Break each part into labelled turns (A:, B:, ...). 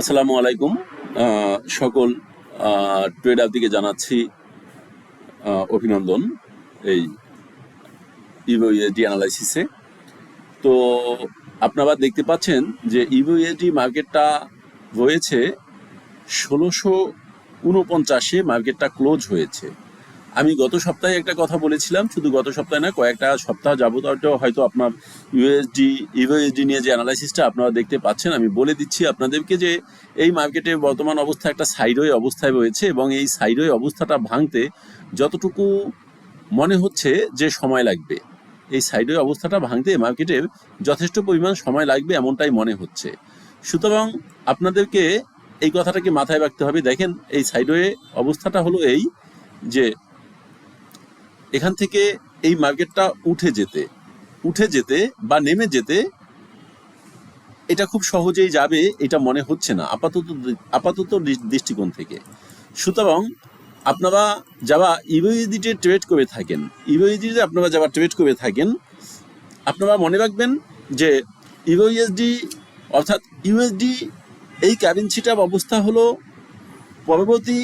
A: আসসালামু আলাইকুম। সকল ট্রেডার দিকে জানাচ্ছি অভিনন্দন এই ইউএসডি অ্যানালাইসিসে তো আপনারা দেখতে পাচ্ছেন যে ইউএসডি মার্কেটটা রয়েছে ষোলোশো উনপঞ্চাশে মার্কেটটা ক্লোজ হয়েছে। আমি গত সপ্তাহে একটা কথা বলেছিলাম, শুধু গত সপ্তাহে না, কয়েকটা সপ্তাহ যাবত হয়তো আপনার ইউএসডি ইউএসডি নিয়ে যে অ্যানালাইসিসটা আপনারা দেখতে পাচ্ছেন, আমি বলে দিচ্ছি আপনাদেরকে যে এই মার্কেটে বর্তমান অবস্থা একটা সাইডওয়ে অবস্থায় রয়েছে এবং এই সাইডওয়ে অবস্থাটা ভাঙতে যতটুকু মনে হচ্ছে যে সময় লাগবে, এই সাইডওয়ে অবস্থাটা ভাঙতে মার্কেটের যথেষ্ট পরিমাণ সময় লাগবে এমনটাই মনে হচ্ছে। সুতরাং আপনাদেরকে এই কথাটাকে মাথায় রাখতে হবে। দেখেন, এই সাইডওয়ে অবস্থাটা হলো এই যে এখান থেকে এই মার্কেটটা উঠে যেতে উঠে যেতে বা নেমে যেতে এটা খুব সহজেই যাবে, এটা মনে হচ্ছে না, আপাতত আপাতত দৃষ্টিকোণ থেকে। সুতরাং আপনারা যারা ইউএসডিতে ট্রেড করে থাকেন ইউএসডিতে আপনারা যারা ট্রেড করে থাকেন, আপনারা মনে রাখবেন যে ইউএসডি অর্থাৎ ইউএসডি এই কারেন্সিটার অবস্থা হলো পরবর্তী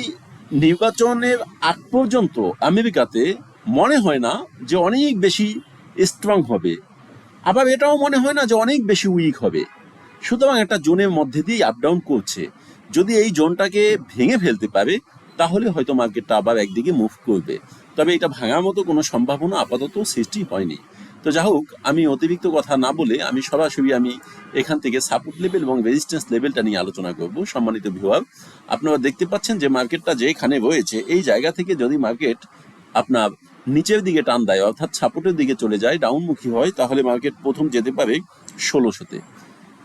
A: নির্বাচনের আগ পর্যন্ত আমেরিকাতে মনে হয় না যে অনেক বেশি স্ট্রং হবে। আবার এটাও মনে হয় না যে অনেক বেশি উইক হবে। সুতরাং একটা জোনের মধ্যে দিয়ে আপ ডাউন করছে। যদি এই জোনটাকে ভেঙে ফেলতে পারে, তাহলে হয়তো মার্কেটটা আবার একদিকে মুভ করবে। তবে এটা ভাঙার মতো কোনো সম্ভাবনা আপাতত সৃষ্টি হয়নি। তো যা হোক, আমি অতিরিক্ত কথা না বলে আমি সরাসরি আমি এখান থেকে সাপোর্ট লেভেল এবং রেজিস্ট্যান্স লেভেলটা নিয়ে আলোচনা করব। সম্মানিত ভিউয়ার আপনারা দেখতে পাচ্ছেন যে মার্কেটটা যেখানে রয়েছে, এই জায়গা থেকে যদি মার্কেট আপনার নিচের দিকে টান দেয়, অর্থাৎ সাপোর্টের দিকে চলে যায়, ডাউনমুখী হয়, তাহলে মার্কেট প্রথম যেতে পারে ষোলোশোতে।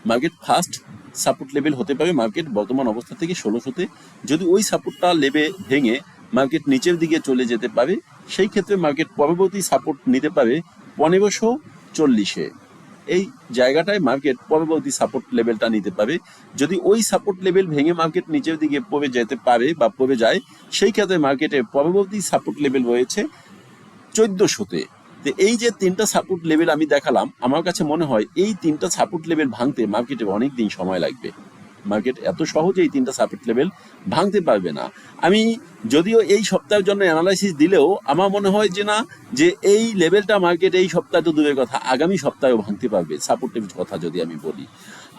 A: মার্কেট ফার্স্ট সাপোর্ট লেভেল হতে পারে মার্কেট বর্তমান অবস্থা থেকে ষোলোশোতে। যদি ওই সাপোর্টটা লেবে ভেঙে মার্কেট নিচের দিকে চলে যেতে পারে, সেই ক্ষেত্রে মার্কেট পরবর্তী সাপোর্ট নিতে পারে পনেরোশো চল্লিশে। এই জায়গাটায় মার্কেট পরবর্তী সাপোর্ট লেভেলটা নিতে পারে। যদি ওই সাপোর্ট লেভেল ভেঙে মার্কেট নিচের দিকে পড়ে যেতে পারে বা পড়ে যায়, সেই ক্ষেত্রে মার্কেটের পরবর্তী সাপোর্ট লেভেল রয়েছে চোদ্দশোতে তো এই যে তিনটা সাপোর্ট লেভেল আমি দেখালাম, আমার কাছে মনে হয় এই তিনটা সাপোর্ট লেভেল ভাঙতে মার্কেটে অনেক দিন সময় লাগবে। মার্কেট এত সহজে এই তিনটা সাপোর্ট লেভেল ভাঙতে পারবে না। আমি যদিও এই সপ্তাহের জন্য অ্যানালাইসিস দিলেও আমার মনে হয় যে না, যে এই লেভেলটা মার্কেট এই সপ্তাহে তো দূরের কথা, আগামী সপ্তাহেও ভাঙতে পারবে সাপোর্ট লেভেল কথা যদি আমি বলি।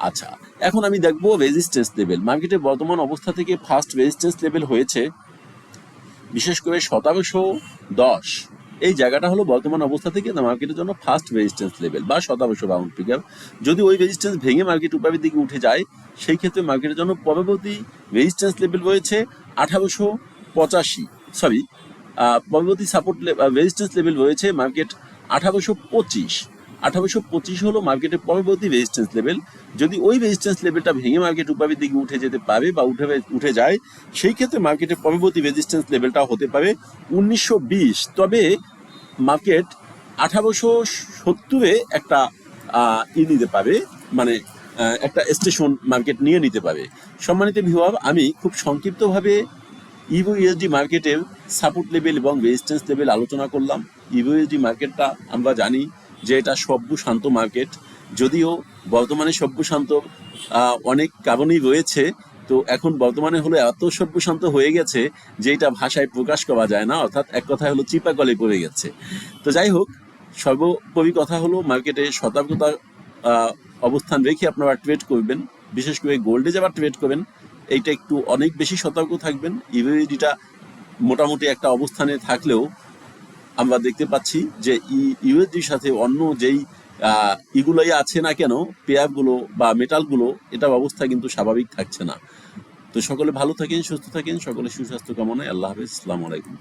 A: আচ্ছা এখন আমি দেখব রেজিস্ট্যান্স লেভেল মার্কেটের বর্তমান অবস্থা থেকে ফার্স্ট রেজিস্ট্যান্স লেভেল হয়েছে বিশেষ করে শতাংশো দশ। এই জায়গাটা হলো বর্তমান অবস্থা থেকে মার্কেটের জন্য ফার্স্ট রেজিস্ট্যান্স লেভেল বা শতাংশ রাউন্ড ফিগার যদি ওই রেজিস্ট্যান্স ভেঙে মার্কেট উপরের দিকে উঠে যায়, সেই ক্ষেত্রে মার্কেটের জন্য পরবর্তী রেজিস্ট্যান্স লেভেল রয়েছে আঠারোশো পঁচাশি। সরি পরবর্তী সাপোর্ট রেজিস্ট্যান্স লেভেল রয়েছে মার্কেট আঠারোশো পঁচিশ। আঠারোশো পঁচিশ হলো মার্কেটের পরবর্তী রেজিস্ট্যান্স লেভেল যদি ওই রেজিস্ট্যান্স লেভেলটা ভেঙে মার্কেট উপরের দিকে উঠে যেতে পারে বা উঠে উঠে যায়, সেই ক্ষেত্রে মার্কেটের পরবর্তী রেজিস্ট্যান্স লেভেলটা হতে পারে উনিশশো বিশ। তবে মার্কেট আঠারোশো সত্তরে একটা ই নিতে পারে মানে একটা স্টেশন মার্কেট নিয়ে নিতে পারে। সম্মানিত ভিওয়াব আমি খুব সংক্ষিপ্তভাবে ইউএসডি মার্কেটের সাপোর্ট লেভেল এবং রেজিস্ট্যান্স লেভেল আলোচনা করলাম। ইউএসডি মার্কেটটা আমরা জানি যে এটা সভ্য শান্ত মার্কেট। যদিও বর্তমানে সভ্য শান্ত অনেক কারণই রয়েছে, তো এখন বর্তমানে হলো এত সভ্যশান্ত হয়ে গেছে যে এটা ভাষায় প্রকাশ করা যায় না, অর্থাৎ এক কথায় হলো চিপা কলে পড়ে গেছে। তো যাই হোক, সর্বোপরি কথা হলো মার্কেটে সতর্কতা অবস্থান রেখে আপনারা ট্রেড করবেন। বিশেষ করে গোল্ডে যারা ট্রেড করবেন, এইটা একটু অনেক বেশি সতর্ক থাকবেন। ইউএসডিটা মোটামুটি একটা অবস্থানে থাকলেও আমরা দেখতে পাচ্ছি যে ইউএসডির সাথে অন্য যেই ইগুলাই আছে না কেন পেয়ারগুলো বা মেটালগুলো, এটা অবস্থা কিন্তু স্বাভাবিক থাকছে না। তো সকলে ভালো থাকেন, সুস্থ থাকেন সকলে সুস্বাস্থ্য কামনায় আল্লাহ হাফেজ, আসসালামু আলাইকুম।